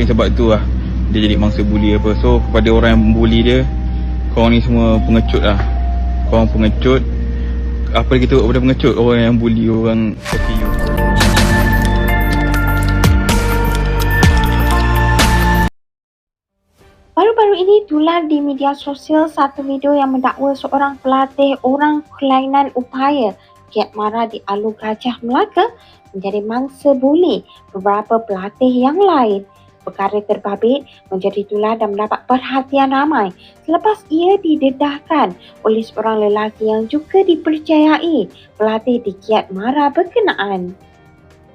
Mungkin sebab tu lah Dia jadi mangsa buli apa. So kepada orang yang membuli dia Korang ni semua pengecut lah. Korang pengecut. Apa kita buat pada pengecut? Orang yang bully orang OKU Baru-baru ini tular di media sosial satu video yang mendakwa seorang pelatih orang kelainan upaya Kiat Mara di Alu Gajah Melaka menjadi mangsa buli beberapa pelatih yang lain. Perkara terbabit menjadi tular dan mendapat perhatian ramai selepas ia didedahkan oleh seorang lelaki yang juga dipercayai pelatih di Kiat Mara berkenaan.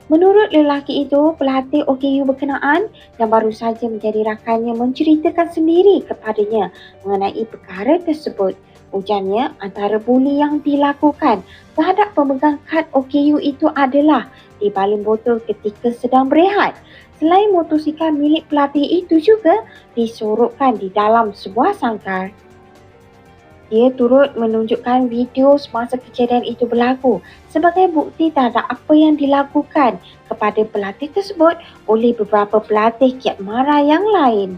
Menurut lelaki itu, pelatih OKU berkenaan yang baru saja menjadi rakannya menceritakan sendiri kepadanya mengenai perkara tersebut. Ujarnya, antara buli yang dilakukan terhadap pemegang kad OKU itu adalah di botol ketika sedang berehat. Selain motosikal milik pelatih itu juga disorokkan di dalam sebuah sangkar. Dia turut menunjukkan video semasa kejadian itu berlaku sebagai bukti terhadap apa yang dilakukan kepada pelatih tersebut oleh beberapa pelatih Kiat Mara yang lain.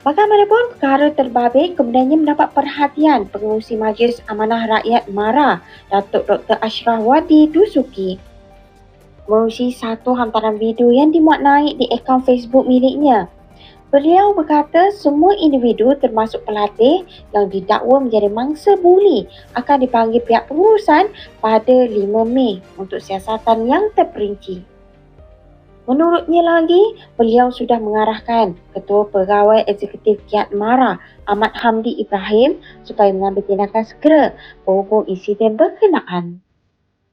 Bagaimanapun perkara terbabit kemudiannya mendapat perhatian pengurusi Majlis Amanah Rakyat Mara, Datuk Dr. Ashraf Wadi Dusuki. Melalui satu hantaran video yang dimuat naik di akaun Facebook miliknya, Beliau berkata semua individu termasuk pelatih yang didakwa menjadi mangsa buli akan dipanggil pihak pengurusan pada 5 Mei untuk siasatan yang terperinci. Menurutnya lagi, beliau sudah mengarahkan Ketua Pegawai Eksekutif Kiat Mara Ahmad Hamdi Ibrahim supaya mengambil tindakan segera berhubung insiden berkenaan.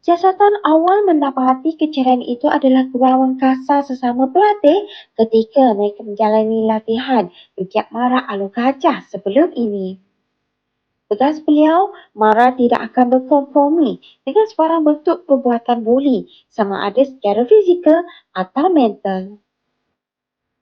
Siasatan awal mendapati keceriaan itu adalah kebawang kasar sesama pelatih ketika mereka menjalani latihan di Kiat Mara Alu Gajah sebelum ini. Tegas beliau, Mara tidak akan berkompromi dengan sebarang bentuk perbuatan buli sama ada secara fizikal atau mental.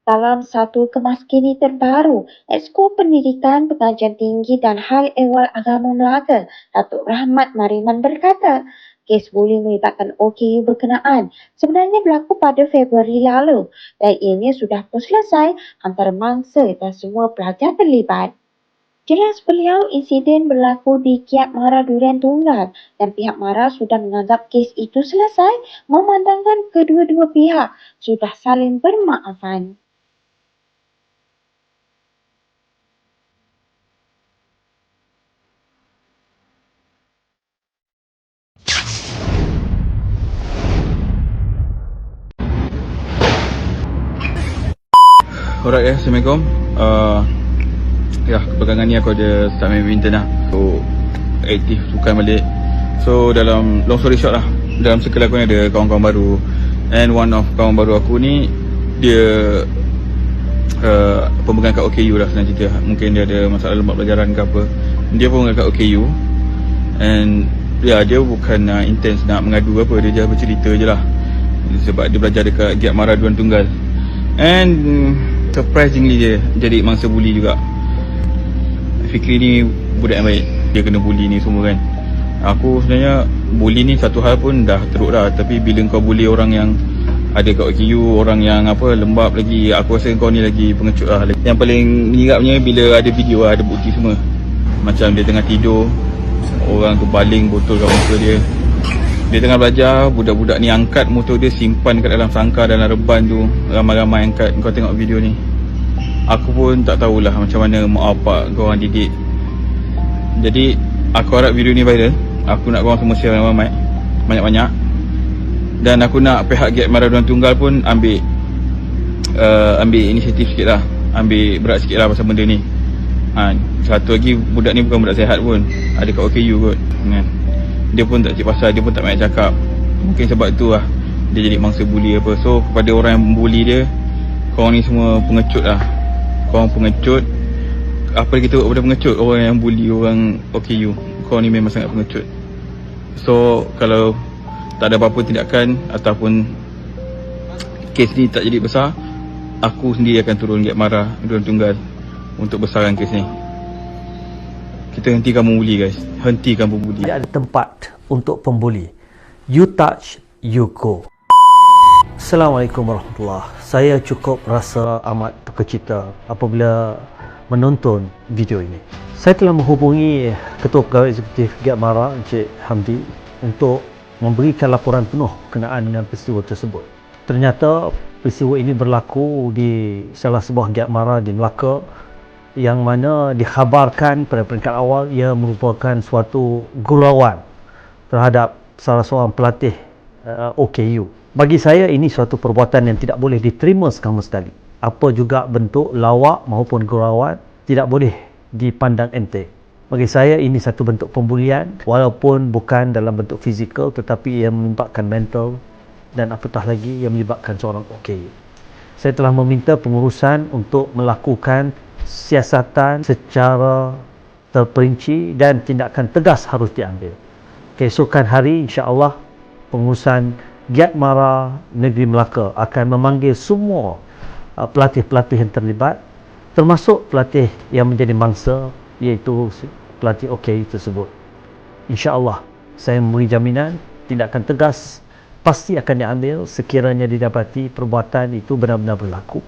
Dalam satu kemas kini terbaru, Exko Pendidikan Pengajian Tinggi dan Hal Ehwal Agama Melaka, Datuk Rahmat Mariman berkata, kes buli melibatkan OKU berkenaan sebenarnya berlaku pada Februari lalu dan ianya sudah pun selesai antara mangsa dan semua pelajar terlibat. Jelas beliau insiden berlaku di Kiat Mara Durian Tunggal dan pihak Mara sudah menganggap kes itu selesai memandangkan kedua-dua pihak sudah saling bermaafan. Alright ya, Assalamualaikum uh, Ya, kebelakangan ni aku ada start main badminton lah So, aktif sukan balik. So, dalam long story short lah Dalam circle aku ni ada kawan-kawan baru. And one of kawan baru aku ni Dia uh, Pemegang kat OKU lah senang cerita. Mungkin dia ada masalah lembat pelajaran ke apa. Dia pun kat OKU And Ya dia bukan uh, intense nak mengadu apa. Dia just bercerita je lah. Sebab dia belajar dekat Giat Mara Duan Tunggal. And surprisingly dia jadi mangsa buli juga Fikri ni budak yang baik. Dia kena bully ni semua kan. Aku sebenarnya bully ni satu hal pun dah teruk dah. Tapi bila kau bully orang yang ada kat OKU Orang yang apa lembab lagi Aku rasa kau ni lagi pengecut lah. Yang paling menyirapnya bila ada video Ada bukti semua. Macam dia tengah tidur Orang tu baling botol kat muka dia. Dia tengah belajar, budak-budak ni angkat motor dia simpan kat dalam sangkar dalam reban tu. Ramai-ramai angkat, kau tengok video ni Aku pun tak tahulah macam mana mak apa kau orang didik. Jadi, aku harap video ni viral. Aku nak korang semua share ramai-ramai. Banyak-banyak. Dan aku nak pihak Get Maraduan Tunggal pun ambil uh, Ambil inisiatif sikit lah. Ambil berat sikit lah pasal benda ni. Ha, Satu lagi, budak ni bukan budak sehat pun. Ada kat OKU kot. Kan? dia pun tak cik pasal, dia pun tak banyak cakap. Mungkin sebab tu lah. Dia jadi mangsa buli apa. So kepada orang yang membuli dia Korang ni semua pengecut lah Korang pengecut. Apa kita buat pada pengecut. Orang yang bully orang OKU Korang ni memang sangat pengecut. So kalau Tak ada apa-apa tindakan Ataupun Kes ni tak jadi besar Aku sendiri akan turun Giat marah Dua tunggal Untuk besarkan kes ni. Kita hentikan membuli guys. Hentikan membuli Tidak ada tempat untuk pembuli. You touch, you go. Assalamualaikum warahmatullahi Saya cukup rasa amat terkecita apabila menonton video ini. Saya telah menghubungi Ketua Pegawai Eksekutif Giat Mara Encik Hamdi untuk memberikan laporan penuh kenaan dengan peristiwa tersebut. Ternyata peristiwa ini berlaku di salah sebuah Giat Mara di Melaka yang mana dikhabarkan pada peringkat awal ia merupakan suatu gurauan terhadap salah seorang pelatih uh, OKU. Bagi saya ini suatu perbuatan yang tidak boleh diterima sama sekali. Apa juga bentuk lawak maupun gurauan tidak boleh dipandang enteng. Bagi saya ini satu bentuk pembulian walaupun bukan dalam bentuk fizikal tetapi ia melibatkan mental dan apatah lagi ia melibatkan seorang OKU. Saya telah meminta pengurusan untuk melakukan siasatan secara terperinci dan tindakan tegas harus diambil. Keesokan hari insya-Allah pengurusan Giat Mara Negeri Melaka akan memanggil semua uh, pelatih-pelatih yang terlibat termasuk pelatih yang menjadi mangsa iaitu pelatih OK tersebut. Insya-Allah saya memberi jaminan tindakan tegas pasti akan diambil sekiranya didapati perbuatan itu benar-benar berlaku.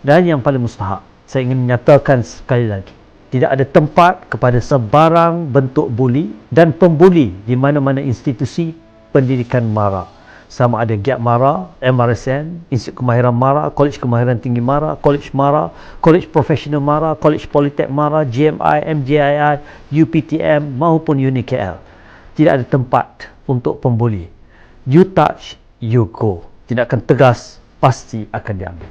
Dan yang paling mustahak, saya ingin menyatakan sekali lagi, tidak ada tempat kepada sebarang bentuk buli dan pembuli di mana-mana institusi pendidikan mara sama ada GIAP Mara, MRSN, Institut Kemahiran Mara, Kolej Kemahiran Tinggi Mara, Kolej Mara, Kolej Profesional Mara, Kolej Politek Mara, GMI, MJII, UPTM maupun UNIKL. Tidak ada tempat untuk pembuli. You touch, you go. Tindakan tegas pasti akan diambil.